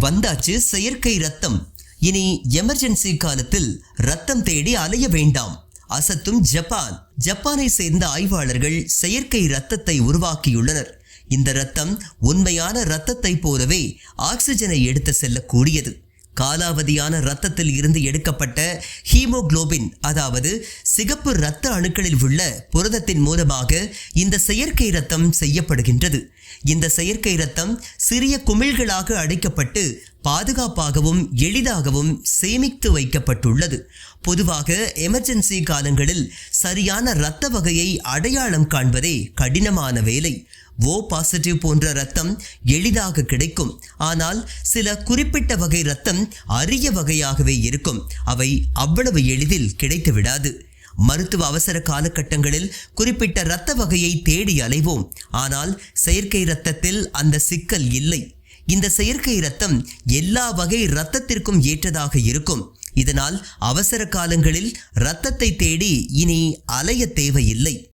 வந்தாச்சு செயற்கை ரத்தம் இனி எமர்ஜென்சி காலத்தில் ரத்தம் தேடி அலைய வேண்டாம். அசத்தும் ஜப்பான். ஜப்பானை சேர்ந்த ஆய்வாளர்கள் செயற்கை ரத்தத்தை உருவாக்கியுள்ளனர். இந்த ரத்தம் உண்மையான ரத்தத்தை போலவே ஆக்சிஜனை எடுத்து செல்லக்கூடியது. காலாவதியான இரத்தத்தில் இருந்து எடுக்கப்பட்ட ஹீமோகுளோபின் அதாவது சிகப்பு இரத்த அணுக்களில் உள்ள புரதத்தின் மூலமாக இந்த செயற்கை இரத்தம் செய்யப்படுகின்றது. இந்த செயற்கை இரத்தம் சிறிய குமிழ்களாக அடைக்கப்பட்டு பாதுகாப்பாகவும் எளிதாகவும் சேமித்து வைக்கப்பட்டுள்ளது. பொதுவாக எமர்ஜென்சி காலங்களில் சரியான இரத்த வகையை அடையாளம் காண்பதே கடினமான வேலை. ஓ பாசிட்டிவ் போன்ற ரத்தம் எளிதாக கிடைக்கும். ஆனால் சில குறிப்பிட்ட வகை ரத்தம் அரிய வகையாகவே இருக்கும். அவை அவ்வளவு எளிதில் கிடைத்து விடாது. மருத்துவ அவசர காலகட்டங்களில் குறிப்பிட்ட இரத்த வகையை தேடி அலைவோம். ஆனால் செயற்கை இரத்தத்தில் அந்த சிக்கல் இல்லை. இந்த செயற்கை இரத்தம் எல்லா வகை இரத்தத்திற்கும் ஏற்றதாக இருக்கும். இதனால் அவசர காலங்களில் இரத்தத்தை தேடி இனி அலைய தேவையில்லை.